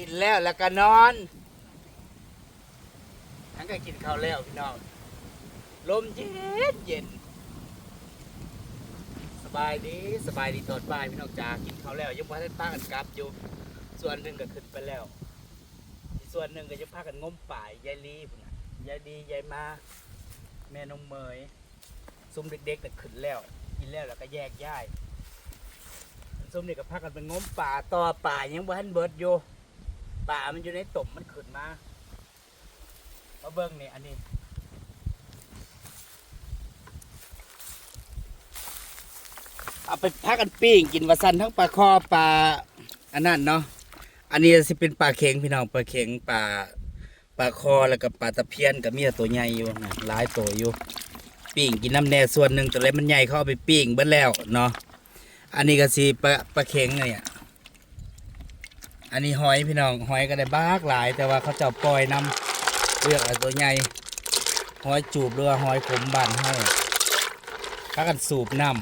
กินแล้วแล้วก็นอนทั้งก็กินข้าวแล้วพี่น้องลมเย็นเย็น สบายดีสบายดีตอนบ่ายพี่น้องจ๋ากินข้าวแล้วยังพาท่านป้ากันกลับอยู่ส่วนหนึ่งก็ขึ้นไปแล้วอีกส่วนหนึ่งก็ยังพากันงมป่ายยายลีพุ่นนะยายดียายมาแม่นงเมยซุ่มเด็กๆแต่ขึ้นแล้ว กินแล้วแล้วก็แยกย้ายซุ่มนี่ก็พากันไปงมป่าต่อป่ายังบ่ทันเบิดอยู่ ป่ามันอยู่ในตุ่มมันขึ้นมามาเบิ่งนี่อันนี้เอาไปพักกันปิ้งกินวาซันทั้งปลาคอปลาอันนั้นเนาะอันนี้สิเป็นปลาเข็งพี่น้องปลาเข็งปลาปลาคอแล้วก็ปลาตะเพียนก็มีแต่ตัวใหญ่อยู่นะหลายตัวอยู่ปิ้งกินน้ำแน่ส่วนหนึ่งตัวเล็กมันใหญ่เขาเอาไปปิ้งเบิดแล้วเนาะอันนี้ก็สิปลาปลาเข็งเนี่ย อันนี้หอยพี่น้องหอยก็ได้บ้ากหลาย แต่ว่าเขาจะปล่อยน้ำเลือกเอาตัวใหญ่หอยจูบหรือว่าหอยขมบานให้พากันสูบน้ำ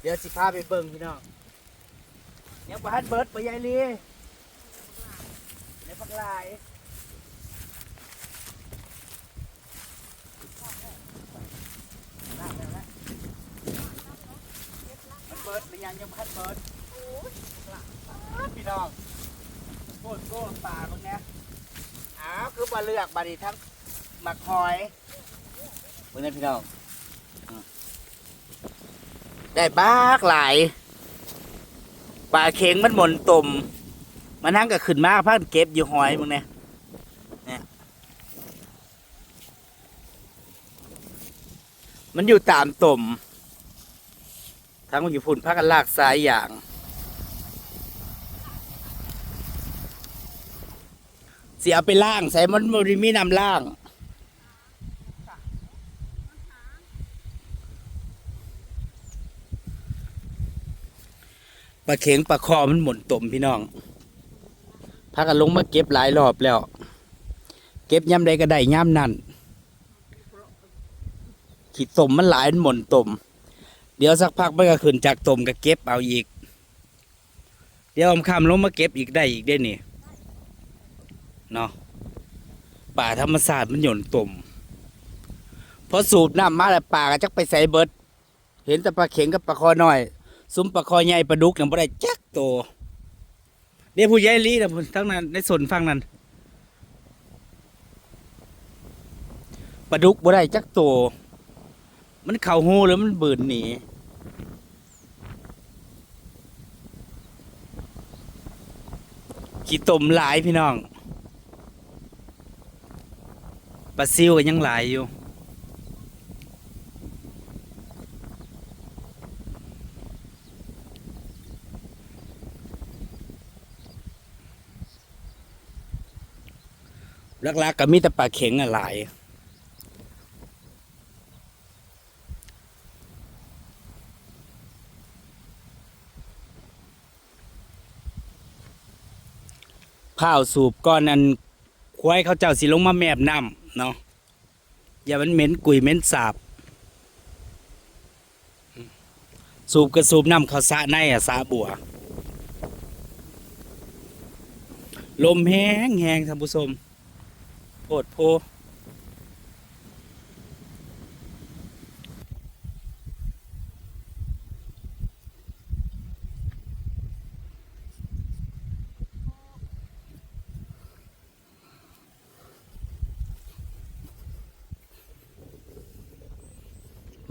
เดี๋ยวสิพาไปเบิ่งพี่น้องยังบ้านเบิร์ดไปยายลีในปักลายนั่นแล้วนะ มันเบิดหรือยังยังบ้านเบิดพี่น้องโคตรโคตรป่าตรงเนี้ยอ้าวคือมาเลือกบาดีทั้งมักหอยเมื่อนั้พี่น้องได้บ้ากหลายปลาเข็งมันหม่นตุ่มมันนั่งก็ขึ้นมากพักเก็บอยู่หอยมึงเนี่ยเนี่ยมันอยู่ตามตุ่ม ทั้งมันอยู่พุ่นพักกันลากสายอย่างเสียไปล่างใส่มันบริมีนำล่างปลาเข็งปลาคอมันหม่นตุ่มพี่น้องพากันลงมาเก็บหลายรอบแล้ว เก็บย่ำใดก็ได้ย่ำนั่นขีดตุ่มมันหลายมันหม่นตุ่ม เดี๋ยวสักพักมันก็ขึ้นจากตุ่มก็เก็บเอาอีก เดี๋ยวอมคำลงมาเก็บอีกได้อีกได้นี่เนาะป่าธรรมศาสตร์มันหย่นตุ่มพอสูบน้ำมาแล้วป่าก็จักไปใส่เบิด เห็นแต่ปลาเข็งกับปลาคอน้อย ซุ้มปลาคอใหญ่ปลาดุกยังบ่ได้จักโตวเดี๋ยวผู้ใหญ่ลีนะทั้งนั้นในส่วนฟังนั้นปลาดุกบ่ได้จักโตว มันเข่าหูหรือมันบืนหนีขี้ตมหลายพี่น้องปลาซิวก็ยังหลายอยู่ลักๆก็มีแต่ปลาเข็งอะหลาย ข้าวสูบก้อนอันควายเขาเจ้าสิลงมาแมบน้ำเนาะอย่ามันเหม็นกุยเหม็นสาบ สูบก็สูบน้ำเขาสะในอะสะบัว ลมแห้งแห้งท่านผู้ชมโพดโพ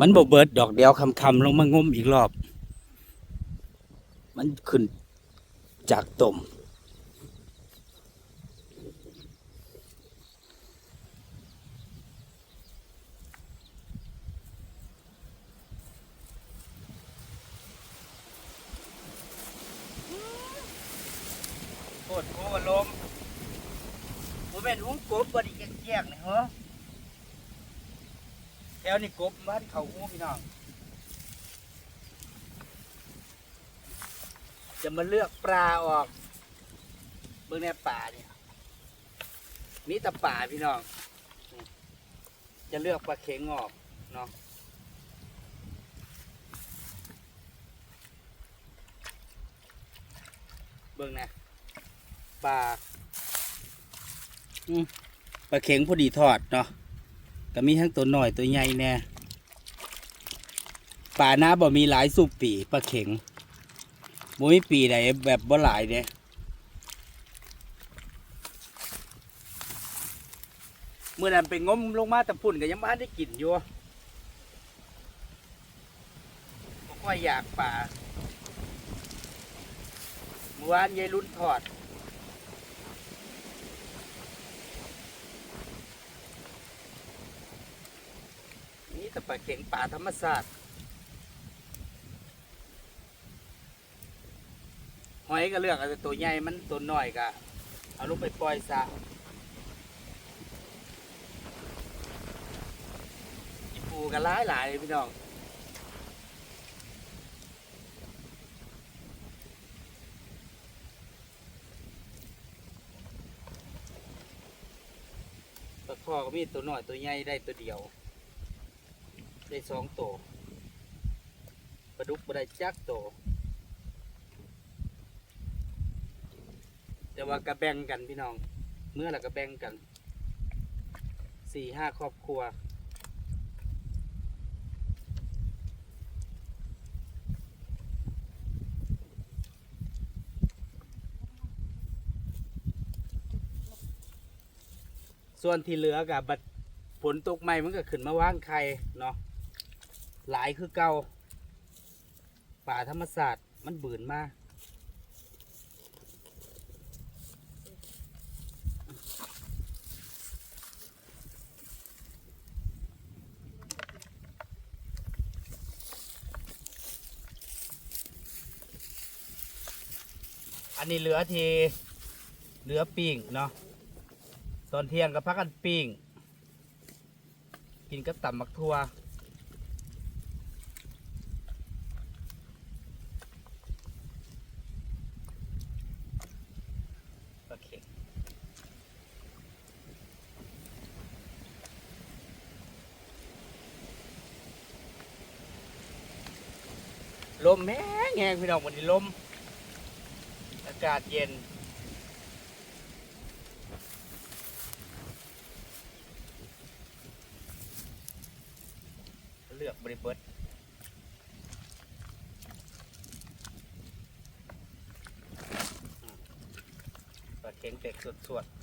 มันบ่เบิดดอกเดียวคำคำลงมางมอีกรอบ มันขึ้นจากต่มโคตรโคตรลมผมเป็นหุ้งกบบไดีแยกๆนี่เหรอ แถวนี่กบบ้านเขาหูพี่น้อง จะมาเลือกปลาออก เบื้องในป่าเนี่ยมีแต่ป่าพี่น้อง จะเลือกปลาเข็งออกเนาะเบิ่งนะปลาอืมปลาเข็งพอดีทอดเนาะ ก็มีทั้งตัวหน่อยตัวใหญ่แน่ปลาหน้าบ่มีหลายสุปปีปลาเข็งบ่มีปีใดแบบบ่หลายเนี่ยเมื่อนั้นไปงมลงมาแต่พุ่นก็ยังบ้านได้กินอยู่บ่ค่อยอยากปลาเมื่อวานยายรุ่นถอด แต่ปลาเข็งป่าธรรมศาสตร์หอยก็เลือกเอาแต่ตัวใหญ่มันตัวน้อยก็เอาลูกไปปล่อยซะอีปูก็หลายหลายพี่น้องปลาคอก็มีตัวน้อยตัวใหญ่ได้ตัวเดียว ได้สองตัวปลาดุกบ่ได้จักตัวแต่ว่ากระแบ่งกันพี่น้อง เมื่อเราก็แบ่งกันสี่ห้าครอบครัวส่วนที่เหลือกับบัดฝนตกใหม่มันก็ขึ้นมาว่างไข่เนาะ หลายคือเก่าป่าธรรมศาสตร์มันบืนมากอันนี้เหลือทีเหลือปิ่งเนาะตอนเที่ยงก็พักกันปิ้งกินกับตำมักทั่ว มแห้งแห้งพี่น้องวันนี้ลม อากาศเย็น เลือกบริเบิดปลาเข็งเป็กสดสวดอั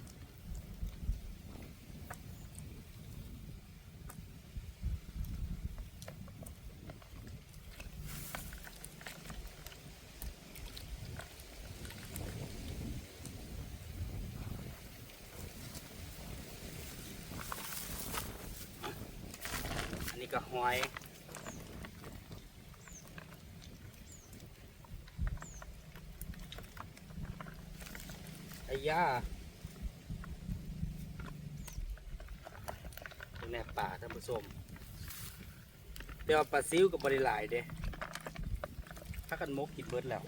อ้ย่าตรงนี้ป่าท่านผู้ชมแต่ว่าปลาซิวกับบริหลายเด้ถ้ากันมกกินเบิดแล้ว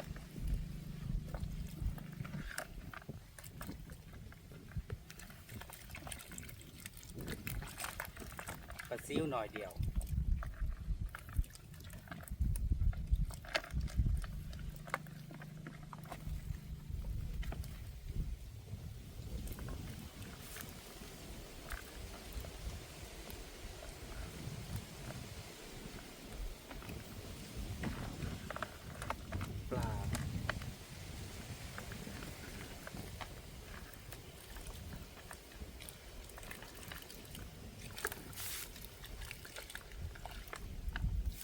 ปลาซิวหน่อยเดียว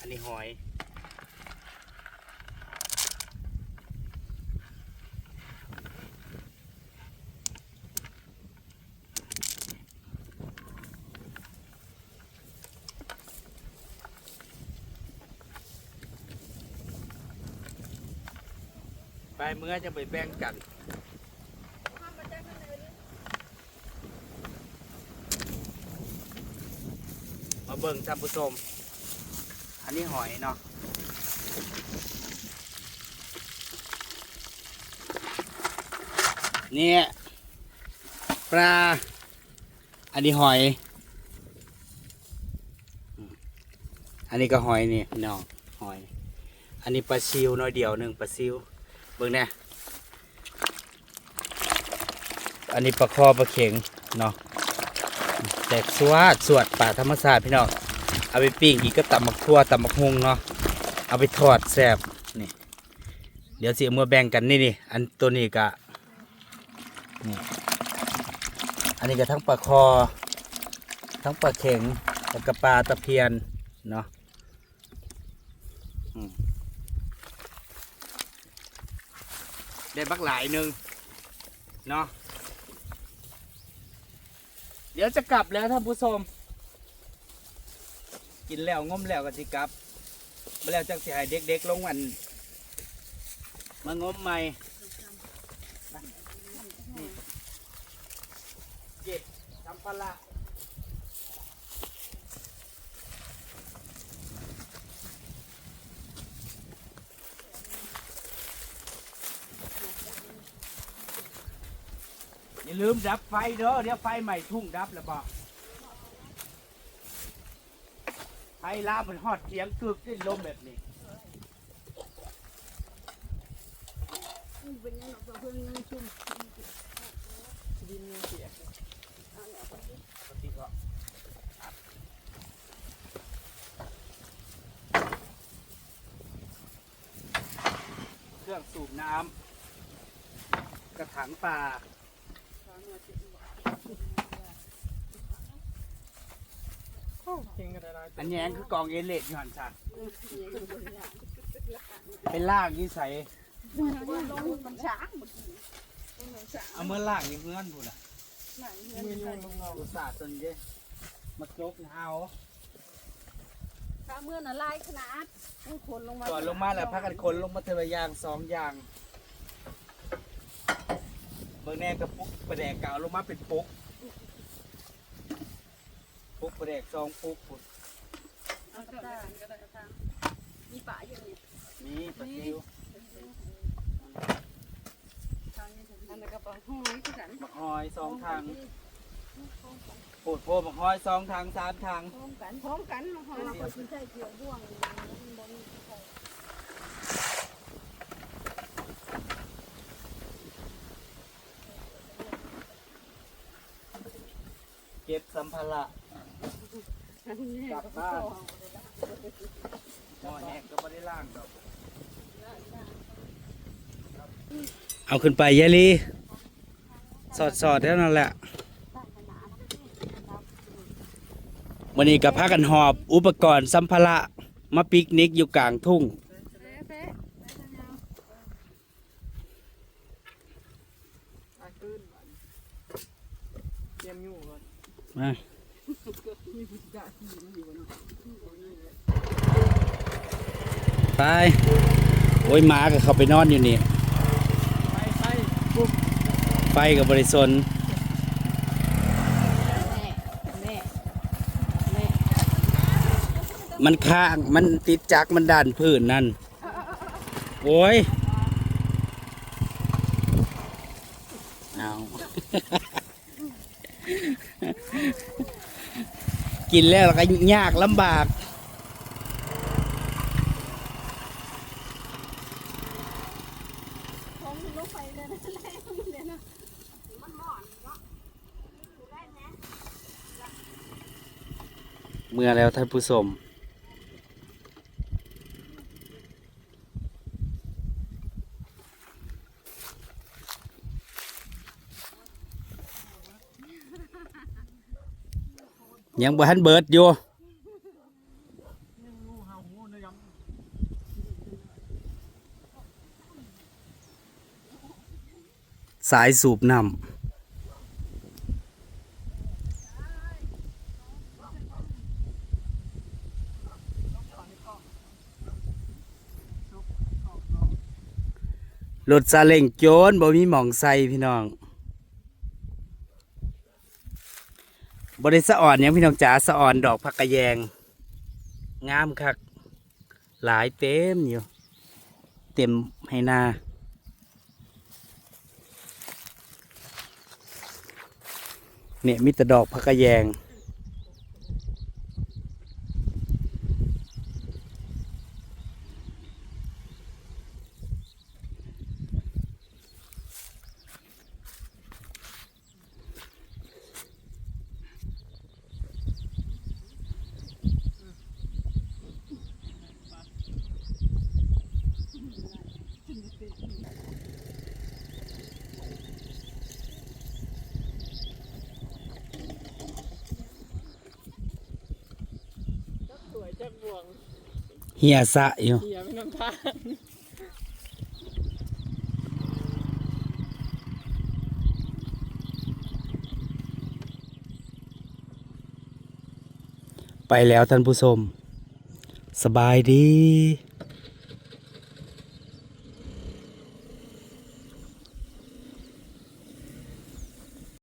นนี้หอย ไปเมื่อจะไปแบ่งกันมาเบิ่งท่านผู้ชม อันนี้หอยเนาะนี่ปลา อันนี้หอย อันนี้ก็หอยนี่พี่น้องหอย อันนี้ปลาซิวน้อยเดียวหนึ่งปลาซิวเบิ่งแน่อันนี้ปลาคอปลาเข็งเนาะแตกสวดสวดป่าธรรมชาติพี่น้อง เอาไปปิ้งอีกก็ตำมักทั่วตำมักฮุงเนาะเอาไปทอดแซ่บนี่เดี๋ยวสิเอามื่อแบ่งกันนี่นี่อันตัวนี้กะนี่อันนี้ก็ทั้งปลาคอ ทั้งปลาเข็งแล้วก็ปลาตะเพียนเนาะได้บักหลายหนึ่งเนาะเดี๋ยวจะกลับแล้วท่านผู้ชม กินแล้วง้มแล้วก็สิกลับมาแล้วจังสิให้เด็กๆลงวันมางมใหม่เก็บสัมภาระอย่าลืมดับไฟเด้อเดี๋ยวไฟใหม่ทุ่งดับแล้วบอก ไฟลามมันฮอดเสียงกึกได้ลมแบบนี้เป็นยังดอกเพิ่งยังชุ่มดินยังเสียเครื่องสูบน้ำกระถางปลา เก่งกันได้อันแยงคือกองเอเลดอยู่หันซะเป็นล่างยี่ใสว่าลงมันช้างหมดมันช้างเอาเมื่อล่างนี่เพื่อนพูดอะหนังเงินเป็นไงอุตส่าห์ตนเด้มาจกนะเอาข้าเมื่อน่ะลายขนาดให้คนลงมาก่อนลงมาแล้วพักกันคนลงมาเทระอยางสองอย่างเบิ่งแน่กระปุกประแดกเก่าลงมาเป็นปุก ปุกประแดกสองปุกพุ่นเอากระตาก็ได้กระตามีป่าอยู่นี่นี่ปลาซิวทางนี้อันนั้นก็ปลาห้อยคือกันบักหอยสองทางปูดโพบักหอยสองทางสามทางพร้อมกันพร้อมกันห้อยเราก็สิใช้เกี่ยวบ่วงบ่มีใครเก็บสัมภาระอันนี้ กลับบ้านหม้อแหกก็ไม่ได้ล่างดอกเอาขึ้นไปยายลีสอดสอดแล้วนั่นแหละวันนี้กับพากันหอบอุปกรณ์สัมภาระมาปิกนิกอยู่กลางทุ่งมา ไป โอ้ยหมาก็เขาไปนอนอยู่นี่ ไปไปปุ๊บไฟกับบริสนแม่แม่แม่มันค้าง มันติดจักรมันดันพื้นนั่น โอ้ย เอา กินแล้วก็ยากลำบากของลงไปเลยนะแรงเลยนะมันหมอนเนาะเมื่อแล้วท่านผู้ชม ยังบ่ทันเบิดอยู่สายสูบน้ำรถซาเล้งโจรบ่มีหม่องใส่พี่น้อง บริสะอ่อนหยังพี่น้องจ๋าสะอ่อนดอกผักกะแยง งามคัก หลายเต็มอยู่ เต็มให้หน้าเนี่ยมีแต่ดอกผักกะแยง จักบ่วงเหียสะอยู่ เหียไม่น้ำทางไปแล้วท่านผู้ชม สบายดี